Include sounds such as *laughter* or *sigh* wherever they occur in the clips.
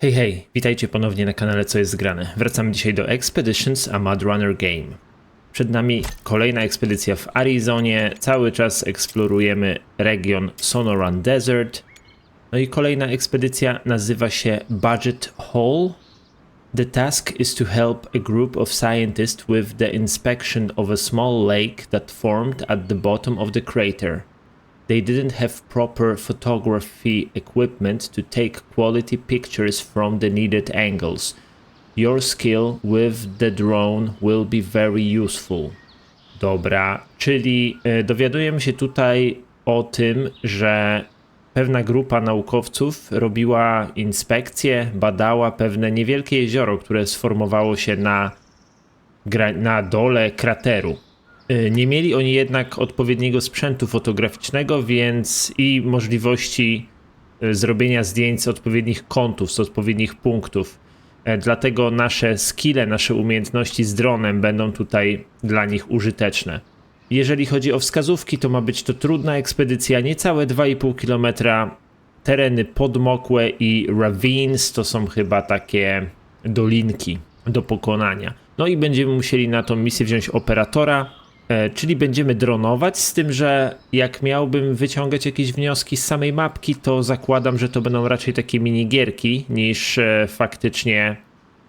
Hej, hej, witajcie ponownie na kanale Co jest grane. Wracamy dzisiaj do Expeditions a Mud Runner Game. Przed nami kolejna ekspedycja w Arizonie. Cały czas eksplorujemy region Sonoran Desert. No i kolejna ekspedycja nazywa się Budget Hole. The task is to help a group of scientists with the inspection of a small lake that formed at the bottom of the crater. They didn't have proper photography equipment to take quality pictures from the needed angles. Your skill with the drone will be very useful. Dobra, czyli e, dowiadujemy się tutaj o tym, że pewna grupa naukowców robiła inspekcję, badała pewne niewielkie jezioro, które sformowało się na, na dole krateru. Y, Nie mieli oni jednak odpowiedniego sprzętu fotograficznego, więc i możliwości y, zrobienia zdjęć z odpowiednich kątów, z odpowiednich punktów. E, Dlatego nasze skille, nasze umiejętności z dronem będą tutaj dla nich użyteczne. Jeżeli chodzi o wskazówki, to ma być to trudna ekspedycja, niecałe 2,5 km. Tereny podmokłe i ravines to są chyba takie dolinki do pokonania. No i będziemy musieli na tą misję wziąć operatora, czyli będziemy dronować, z tym, że jak miałbym wyciągać jakieś wnioski z samej mapki, to zakładam, że to będą raczej takie minigierki, niż e, faktycznie,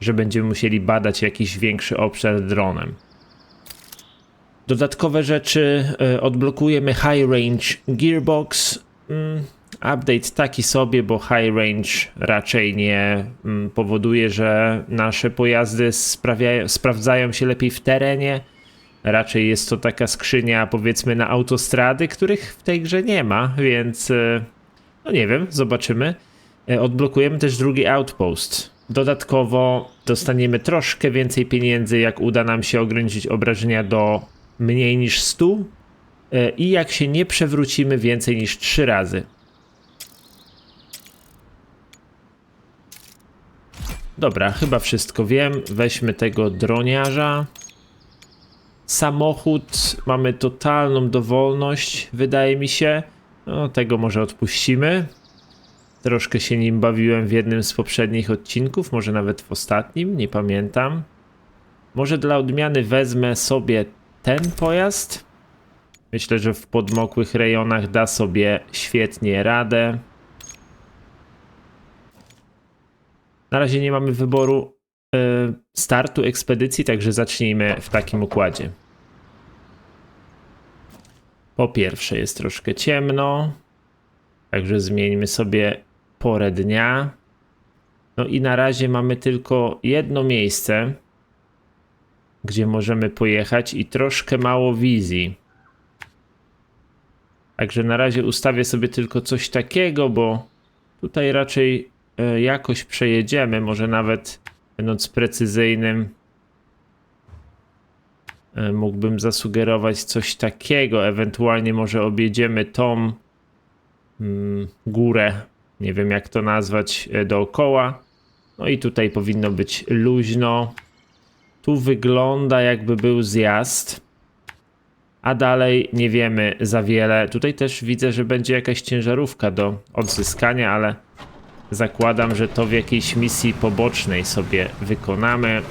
że będziemy musieli badać jakiś większy obszar dronem. Dodatkowe rzeczy e, odblokujemy High Range Gearbox. Mm, update taki sobie, bo High Range raczej nie mm, powoduje, że nasze pojazdy sprawdzają się lepiej w terenie. Raczej jest to taka skrzynia, powiedzmy, na autostrady, których w tej grze nie ma, więc e, no nie wiem, zobaczymy. E, Odblokujemy też drugi outpost. Dodatkowo dostaniemy troszkę więcej pieniędzy, jak uda nam się ograniczyć obrażenia do mniej niż 100 e, i jak się nie przewrócimy więcej niż 3 razy. Dobra, chyba wszystko wiem. Weźmy tego droniarza. Samochód mamy totalną dowolność, wydaje mi się. No, tego może odpuścimy. Troszkę się nim bawiłem w jednym z poprzednich odcinków, może nawet w ostatnim, nie pamiętam. Może dla odmiany wezmę sobie ten pojazd. Myślę, że w podmokłych rejonach da sobie świetnie radę. Na razie nie mamy wyboru y, startu ekspedycji, także zacznijmy w takim układzie. Po pierwsze, jest troszkę ciemno, także zmieńmy sobie porę dnia. No i na razie mamy tylko jedno miejsce, gdzie możemy pojechać i troszkę mało wizji. Także na razie ustawię sobie tylko coś takiego, bo tutaj raczej e, jakoś przejedziemy, może nawet będąc precyzyjnym mógłbym zasugerować coś takiego, ewentualnie może objedziemy tą mm, górę, nie wiem jak to nazwać, e, dookoła. No i tutaj powinno być luźno. Tu wygląda jakby był zjazd, a dalej nie wiemy za wiele. Tutaj też widzę, że będzie jakaś ciężarówka do odzyskania, ale zakładam, że to w jakiejś misji pobocznej sobie wykonamy.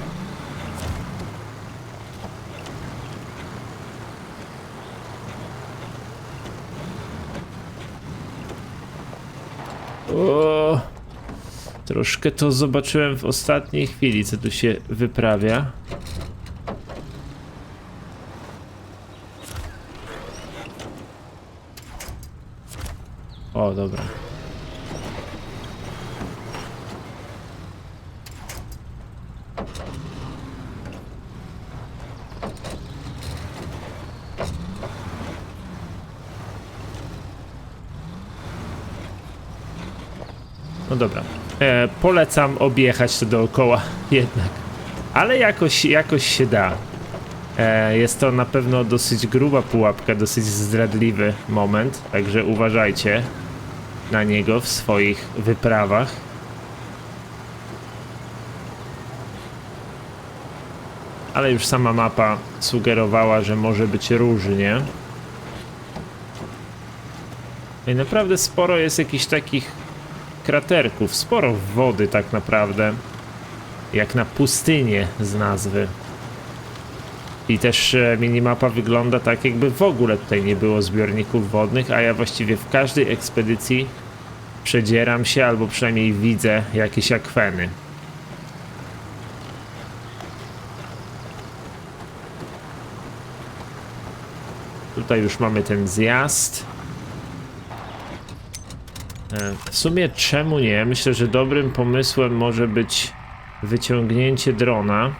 O, troszkę to zobaczyłem w ostatniej chwili, co tu się wyprawia. O, dobra. No dobra. E, polecam objechać to dookoła *laughs* jednak. Ale jakoś, jakoś się da. E, jest to na pewno dosyć gruba pułapka, dosyć zdradliwy moment, także uważajcie na niego w swoich wyprawach. Ale już sama mapa sugerowała, że może być różnie. I naprawdę sporo jest jakichś takich kraterków. Sporo wody tak naprawdę. Jak na pustynię z nazwy. I też e, minimapa wygląda tak, jakby w ogóle tutaj nie było zbiorników wodnych, a ja właściwie w każdej ekspedycji przedzieram się albo przynajmniej widzę jakieś akweny. Tutaj już mamy ten zjazd. W sumie czemu nie? Myślę, że dobrym pomysłem może być wyciągnięcie drona.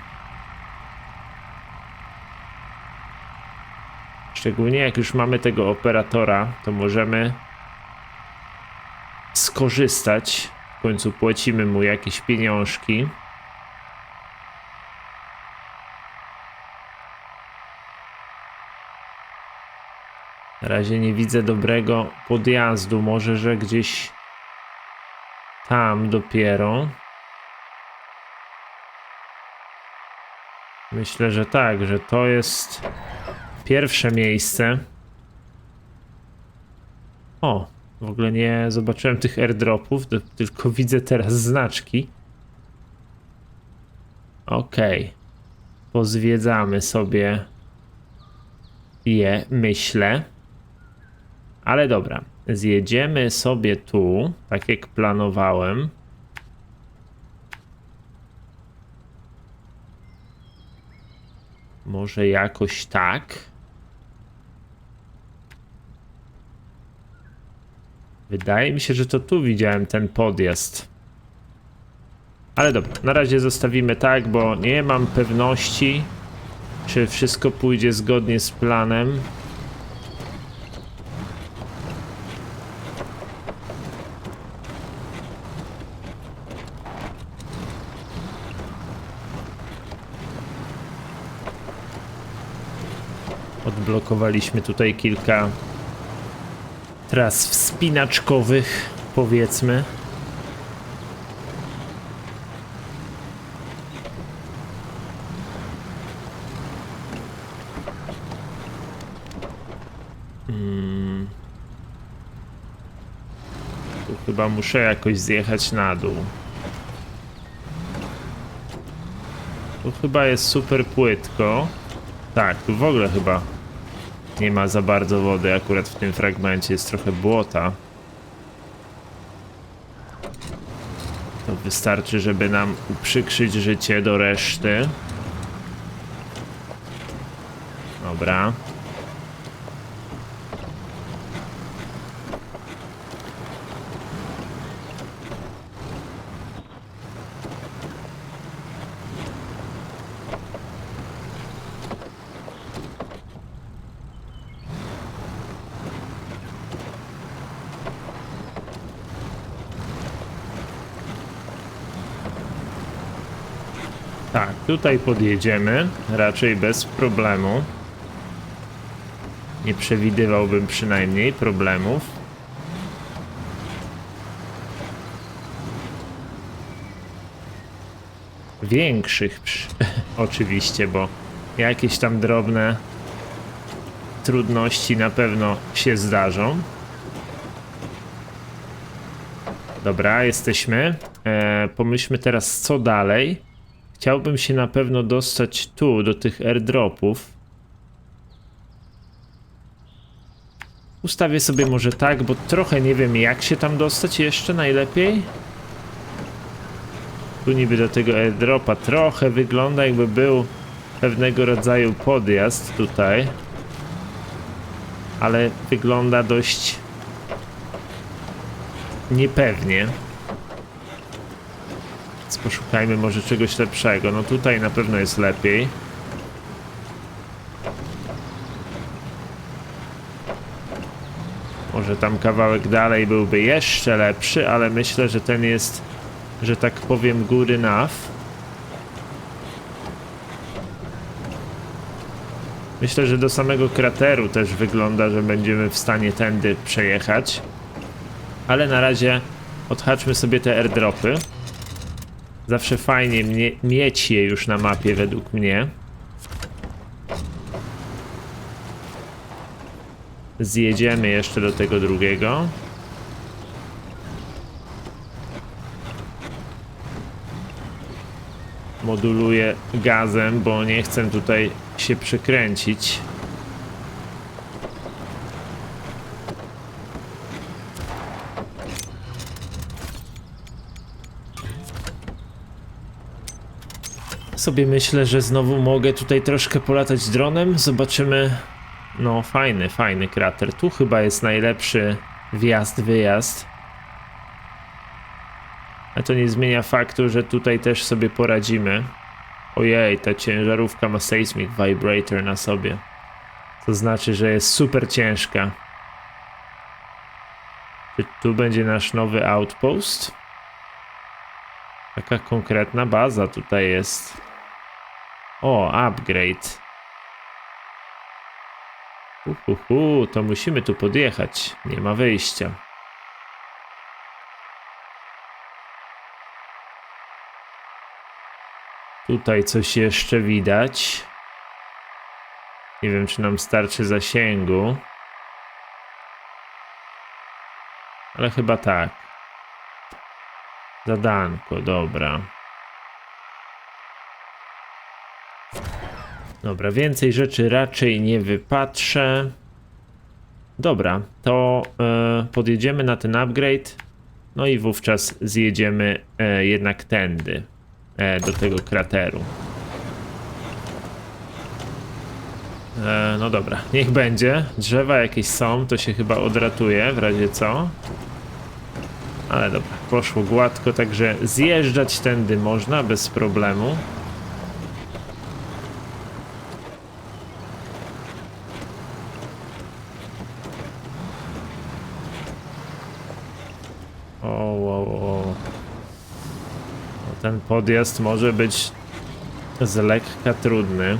Szczególnie jak już mamy tego operatora, to możemy skorzystać. W końcu płacimy mu jakieś pieniążki. Na razie nie widzę dobrego podjazdu. Może, że gdzieś tam dopiero. Myślę, że tak, że to jest pierwsze miejsce. O, w ogóle nie zobaczyłem tych airdropów, tylko widzę teraz znaczki. Okej. Pozwiedzamy sobie je, myślę. Ale dobra, zjedziemy sobie tu, tak jak planowałem. Może jakoś tak. Wydaje mi się, że to tu widziałem ten podjazd. Ale dobra, na razie zostawimy tak, bo nie mam pewności, czy wszystko pójdzie zgodnie z planem. Odblokowaliśmy tutaj kilka tras wspinaczkowych, powiedzmy. Mm. Tu chyba muszę jakoś zjechać na dół. Tu chyba jest super płytko. Tak, tu w ogóle chyba nie ma za bardzo wody. Akurat w tym fragmencie jest trochę błota. To wystarczy, żeby nam uprzykrzyć życie do reszty. Dobra. Tak, tutaj podjedziemy, raczej bez problemu. Nie przewidywałbym przynajmniej problemów. Większych przy... *laughs* oczywiście, bo jakieś tam drobne trudności na pewno się zdarzą. Dobra, jesteśmy. E, pomyślmy teraz, co dalej. Chciałbym się na pewno dostać tu, do tych airdropów. Ustawię sobie może tak, bo trochę nie wiem jak się tam dostać jeszcze najlepiej. Tu niby do tego airdropa trochę wygląda jakby był pewnego rodzaju podjazd tutaj. Ale wygląda dość niepewnie. Poszukajmy może czegoś lepszego. No tutaj na pewno jest lepiej. Może tam kawałek dalej byłby jeszcze lepszy, ale myślę, że ten jest, że tak powiem, good enough. Myślę, że do samego krateru też wygląda, że będziemy w stanie tędy przejechać. Ale na razie odhaczmy sobie te airdropy. Zawsze fajnie mnie, mieć je już na mapie według mnie. Zjedziemy jeszcze do tego drugiego. Moduluję gazem, bo nie chcę tutaj się przekręcić. Sobie myślę, że znowu mogę tutaj troszkę polatać dronem. Zobaczymy. No, fajny, fajny krater. Tu chyba jest najlepszy wjazd, wyjazd. A to nie zmienia faktu, że tutaj też sobie poradzimy. Ojej, ta ciężarówka ma seismic vibrator na sobie. To znaczy, że jest super ciężka. Czy tu będzie nasz nowy outpost? Taka konkretna baza tutaj jest. O, upgrade. Uhuhu, to musimy tu podjechać. Nie ma wyjścia. Tutaj coś jeszcze widać. Nie wiem, czy nam starczy zasięgu. Ale chyba tak. Zadanko, dobra. Dobra, więcej rzeczy raczej nie wypatrzę. Dobra, to e, podjedziemy na ten upgrade. No i wówczas zjedziemy e, jednak tędy e, do tego krateru. No dobra, niech będzie. Drzewa jakieś są, to się chyba odratuje w razie co. Ale dobra, poszło gładko, także zjeżdżać tędy można bez problemu. O, o, o. No, ten podjazd może być z lekka trudny.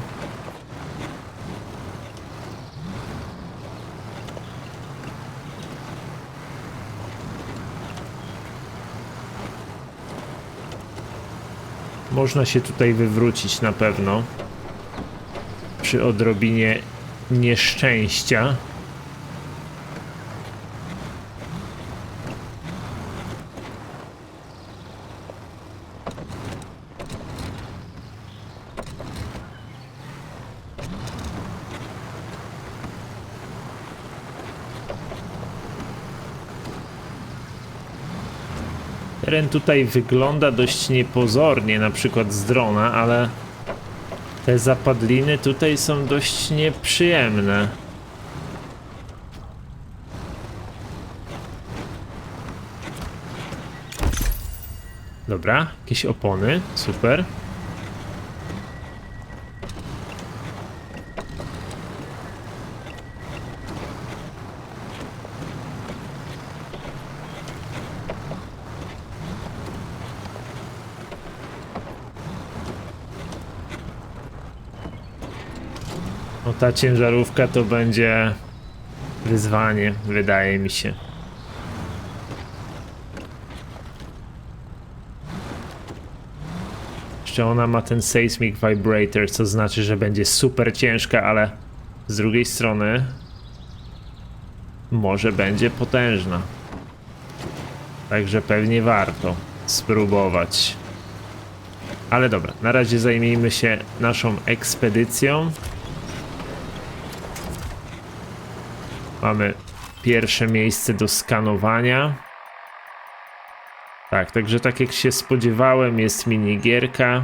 Można się tutaj wywrócić na pewno. Przy odrobinie nieszczęścia. Teren tutaj wygląda dość niepozornie, na przykład z drona, ale te zapadliny tutaj są dość nieprzyjemne. Dobra, jakieś opony, super. No ta ciężarówka to będzie wyzwanie, wydaje mi się. Jeszcze ona ma ten seismic vibrator, co znaczy, że będzie super ciężka, ale z drugiej strony może będzie potężna. Także pewnie warto spróbować. Ale dobra, na razie zajmijmy się naszą ekspedycją. Mamy pierwsze miejsce do skanowania. Tak, także tak jak się spodziewałem, jest minigierka.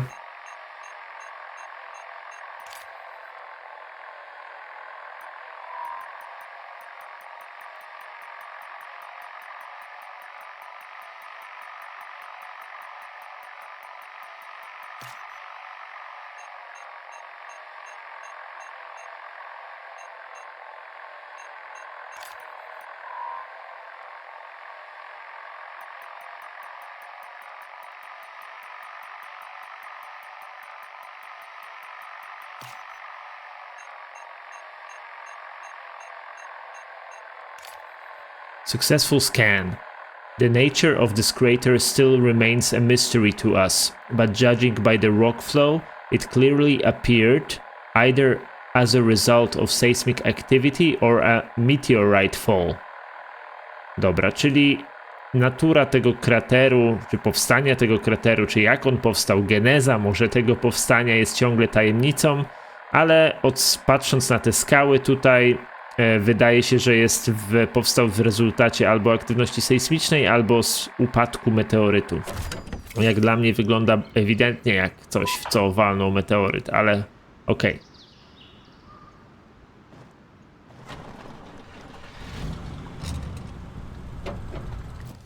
Successful scan. The nature of this crater still remains a mystery to us, but judging by the rock flow, it clearly appeared either as a result of seismic activity or a meteorite fall. Dobra, czyli natura tego krateru, czy powstania tego krateru, czy jak on powstał, geneza może tego powstania jest ciągle tajemnicą, ale od, patrząc na te skały tutaj, wydaje się, że jest w, powstał w rezultacie albo aktywności sejsmicznej, albo z upadku meteorytu. Jak dla mnie wygląda ewidentnie jak coś, w co walnął meteoryt, ale okej.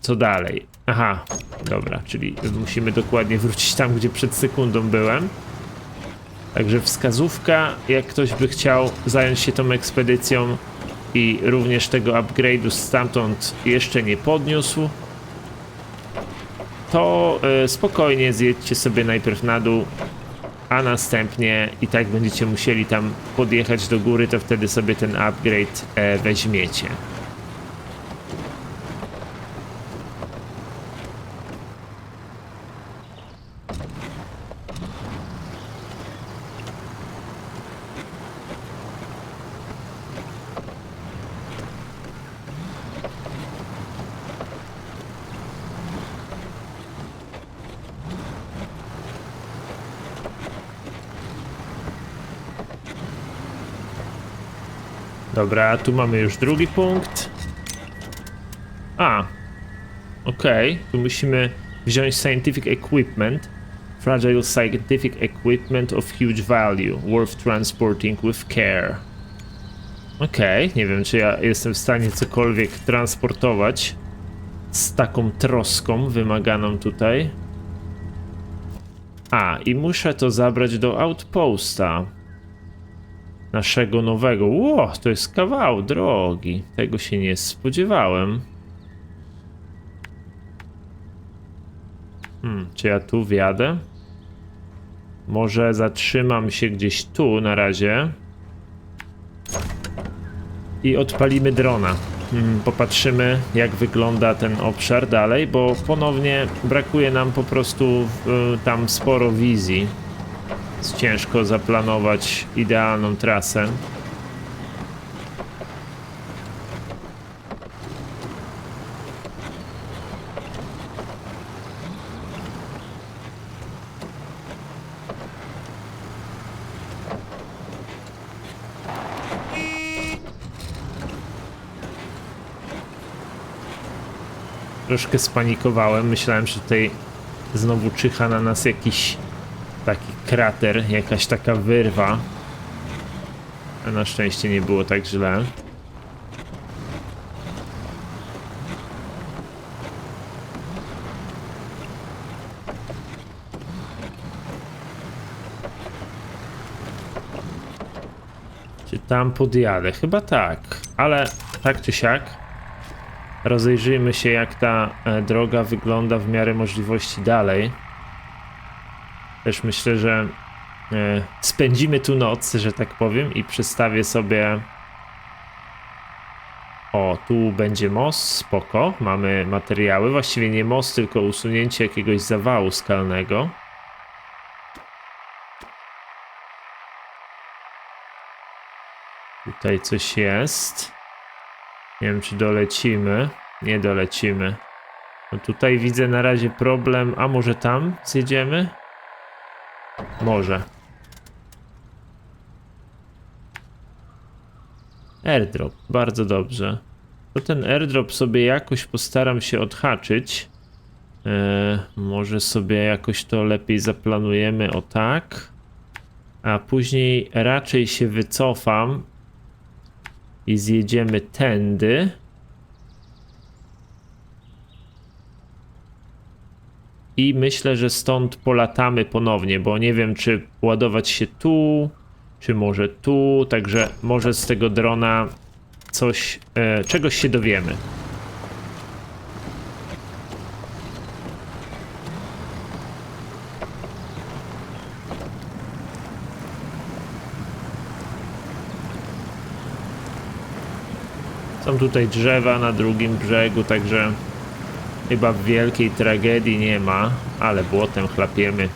Co dalej? Aha, dobra, czyli musimy dokładnie wrócić tam, gdzie przed sekundą byłem. Także wskazówka, jak ktoś by chciał zająć się tą ekspedycją i również tego upgrade'u stamtąd jeszcze nie podniósł, to e, spokojnie zjedźcie sobie najpierw na dół, a następnie i tak będziecie musieli tam podjechać do góry, to wtedy sobie ten upgrade e, weźmiecie. Dobra, tu mamy już drugi punkt. A, okej, tu musimy wziąć scientific equipment. Fragile scientific equipment of huge value, worth transporting with care. Okej, nie wiem, czy ja jestem w stanie cokolwiek transportować z taką troską wymaganą tutaj. A, i muszę to zabrać do outposta naszego nowego. Ło, to jest kawał drogi. Tego się nie spodziewałem. Hmm, czy ja tu wjadę? Może zatrzymam się gdzieś tu na razie. I odpalimy drona. Hmm, popatrzymy, jak wygląda ten obszar dalej, bo ponownie brakuje nam po prostu y, tam sporo wizji. Jest ciężko zaplanować idealną trasę. Troszkę spanikowałem. Myślałem, że tutaj znowu czyha na nas jakiś taki krater, jakaś taka wyrwa. A na szczęście nie było tak źle. Czy tam podjadę? Chyba tak, ale tak czy siak rozejrzyjmy się jak ta e, droga wygląda w miarę możliwości dalej. Też myślę, że e, spędzimy tu noc, że tak powiem, i przestawię sobie. O, tu będzie most, spoko. Mamy materiały. Właściwie nie most, tylko usunięcie jakiegoś zawału skalnego. Tutaj coś jest. Nie wiem, czy dolecimy. Nie dolecimy. No tutaj widzę na razie problem. A może tam zjedziemy? Może. Airdrop, bardzo dobrze. To ten airdrop sobie jakoś postaram się odhaczyć. Eee, może sobie jakoś to lepiej zaplanujemy o tak. A później raczej się wycofam i zjedziemy tędy. I myślę, że stąd polatamy ponownie, bo nie wiem, czy ładować się tu, czy może tu. Także może z tego drona coś, e, czegoś się dowiemy. Są tutaj drzewa na drugim brzegu, także Chyba wielkiej tragedii nie ma, ale błotem chlapiemy.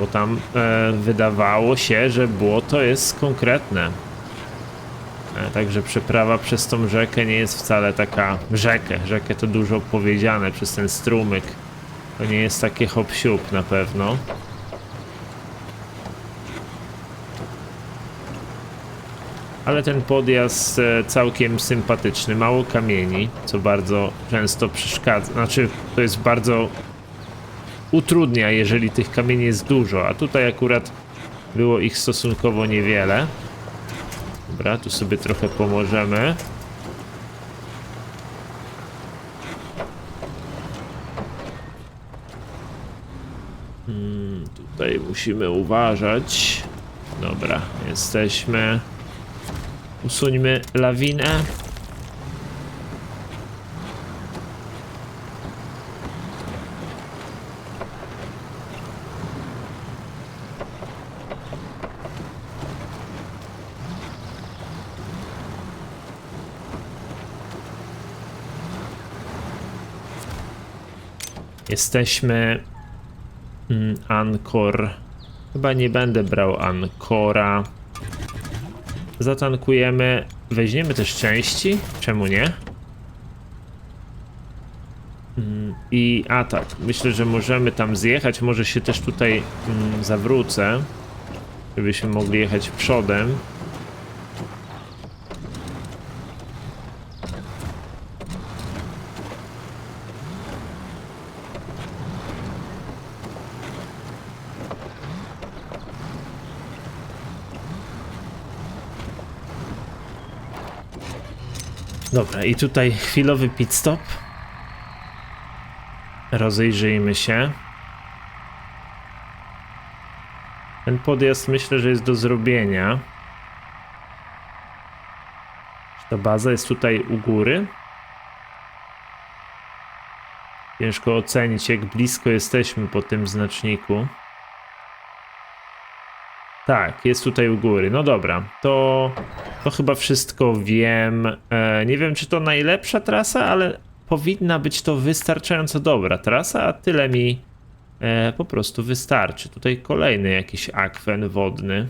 Bo tam e, wydawało się, że błoto jest konkretne. E, Także przeprawa przez tą rzekę nie jest wcale taka rzekę. Rzekę to dużo powiedziane przez ten strumyk. To nie jest takie hop na pewno. Ale ten podjazd e, całkiem sympatyczny, mało kamieni, co bardzo często przeszkadza. Znaczy, to jest bardzo utrudnia, jeżeli tych kamieni jest dużo, a tutaj akurat było ich stosunkowo niewiele. Dobra, tu sobie trochę pomożemy. Hmm, tutaj musimy uważać. Dobra, jesteśmy. Usuńmy lawinę. Jesteśmy mm, Ankor. Chyba nie będę brał Ankora. Zatankujemy. Weźmiemy też części. Czemu nie? Mm, I atak. Myślę, że możemy tam zjechać. Może się też tutaj mm, zawrócę. Żebyśmy mogli jechać przodem. Dobra, i tutaj chwilowy pit stop. Rozejrzyjmy się. Ten podjazd myślę, że jest do zrobienia. Ta baza jest tutaj u góry? Ciężko ocenić, jak blisko jesteśmy po tym znaczniku. Tak, jest tutaj u góry. No dobra, to, to chyba wszystko wiem. E, nie wiem, czy to najlepsza trasa, ale powinna być to wystarczająco dobra trasa, a tyle mi e, po prostu wystarczy. Tutaj kolejny jakiś akwen wodny.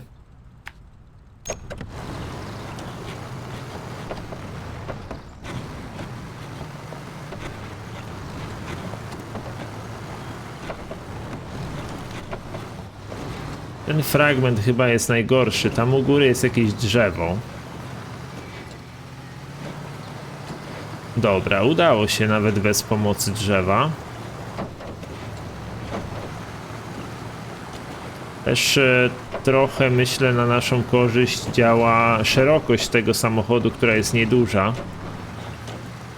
Ten fragment chyba jest najgorszy. Tam u góry jest jakieś drzewo. Dobra, udało się nawet bez pomocy drzewa. Też e, trochę myślę na naszą korzyść działa szerokość tego samochodu, która jest nieduża.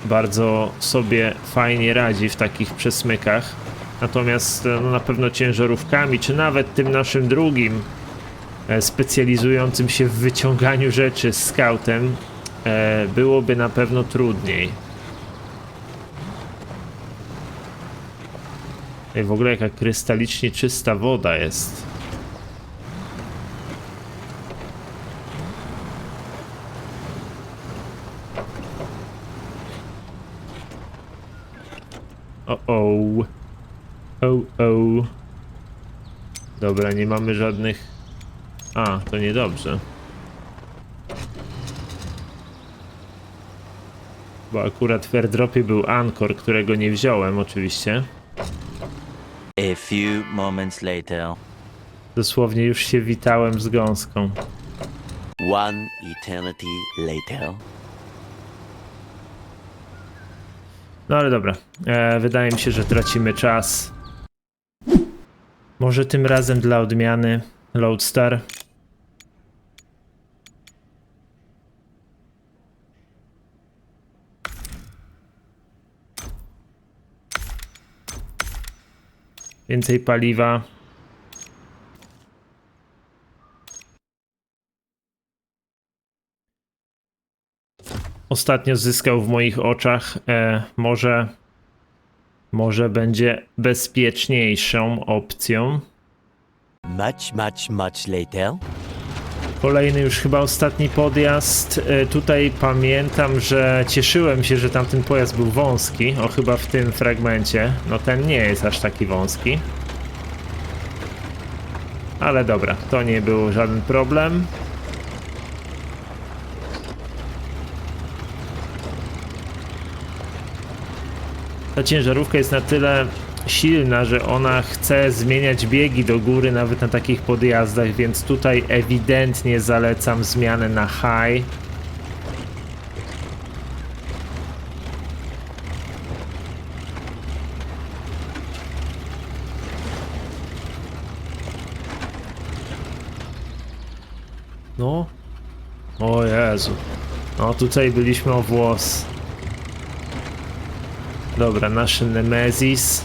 Bardzo sobie fajnie radzi w takich przesmykach. Natomiast e, no, na pewno ciężarówkami, czy nawet tym naszym drugim e, specjalizującym się w wyciąganiu rzeczy z skautem e, byłoby na pewno trudniej. Ej, w ogóle jaka krystalicznie czysta woda jest. O, o. O, o. Dobra, nie mamy żadnych. A, to niedobrze. Bo akurat w airdropie był Ankor, którego nie wziąłem oczywiście. A few moments later. Dosłownie już się witałem z gąską. One eternity later. No ale dobra, e, wydaje mi się, że tracimy czas. Może tym razem dla odmiany Loadstar. Więcej paliwa. ostatnio zyskał w moich oczach, e, może, może będzie bezpieczniejszą opcją. Much, much, much later. Kolejny już chyba ostatni podjazd. E, tutaj pamiętam, że cieszyłem się, że tamten pojazd był wąski. O, chyba w tym fragmencie. No ten nie jest aż taki wąski. Ale dobra, to nie był żaden problem. Ta ciężarówka jest na tyle silna, że ona chce zmieniać biegi do góry nawet na takich podjazdach, więc tutaj ewidentnie zalecam zmianę na high. No. O Jezu. No tutaj byliśmy o włos. Dobra, nasz Nemesis.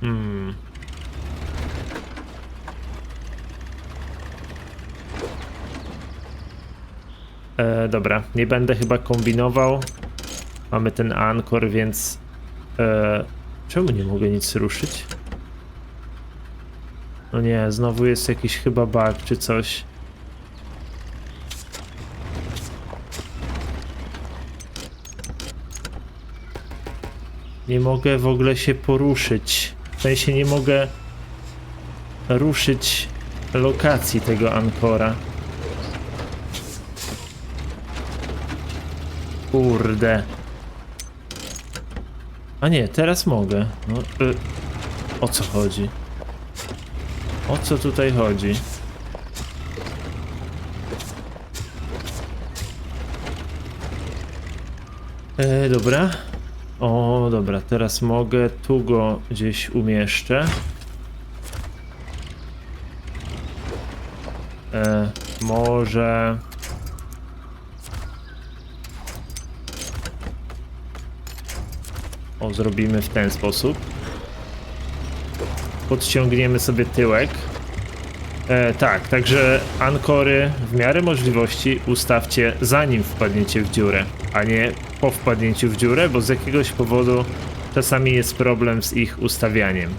Hmm. E, dobra, nie będę chyba kombinował. Mamy ten ankor, więc... E, czemu nie mogę nic ruszyć? No nie, znowu jest jakiś chyba bug czy coś. Nie mogę w ogóle się poruszyć. W sensie nie mogę ruszyć lokacji tego Ankora. Kurde. A nie, teraz mogę. No, y, o co chodzi? O co tutaj chodzi? E, dobra. O, dobra, teraz mogę. Tu go gdzieś umieszczę. E, może. O, zrobimy w ten sposób. Podciągniemy sobie tyłek. E, tak, także ankory w miarę możliwości ustawcie zanim wpadniecie w dziurę, a nie po wpadnięciu w dziurę, bo z jakiegoś powodu czasami jest problem z ich ustawianiem.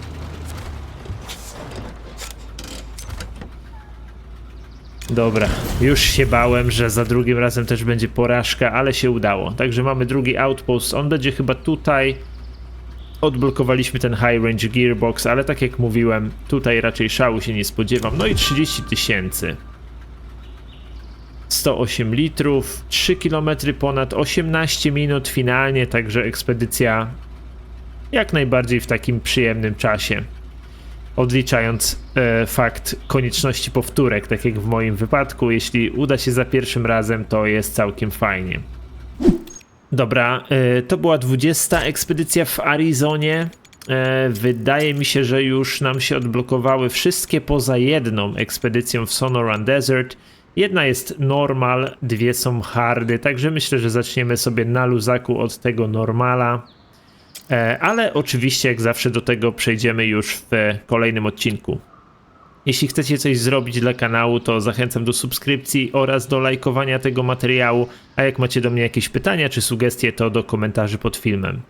Dobra, już się bałem, że za drugim razem też będzie porażka, ale się udało. Także mamy drugi outpost, on będzie chyba tutaj. Odblokowaliśmy ten high range gearbox, ale tak jak mówiłem, tutaj raczej szału się nie spodziewam. No i 30 tysięcy. 108 litrów, 3 km ponad 18 minut finalnie, także ekspedycja jak najbardziej w takim przyjemnym czasie. Odliczając e, fakt konieczności powtórek, tak jak w moim wypadku, jeśli uda się za pierwszym razem, to jest całkiem fajnie. Dobra, e, to była 20 ekspedycja w Arizonie. E, Wydaje mi się, że już nam się odblokowały wszystkie poza jedną ekspedycją w Sonoran Desert. Jedna jest normal, dwie są hardy, także myślę, że zaczniemy sobie na luzaku od tego normala. E, Ale oczywiście, jak zawsze, do tego przejdziemy już w kolejnym odcinku. Jeśli chcecie coś zrobić dla kanału, to zachęcam do subskrypcji oraz do lajkowania tego materiału, a jak macie do mnie jakieś pytania czy sugestie, to do komentarzy pod filmem.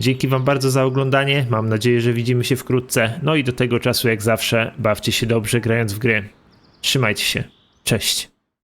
Dzięki Wam bardzo za oglądanie, mam nadzieję, że widzimy się wkrótce, no i do tego czasu jak zawsze bawcie się dobrze grając w gry. Trzymajcie się, cześć.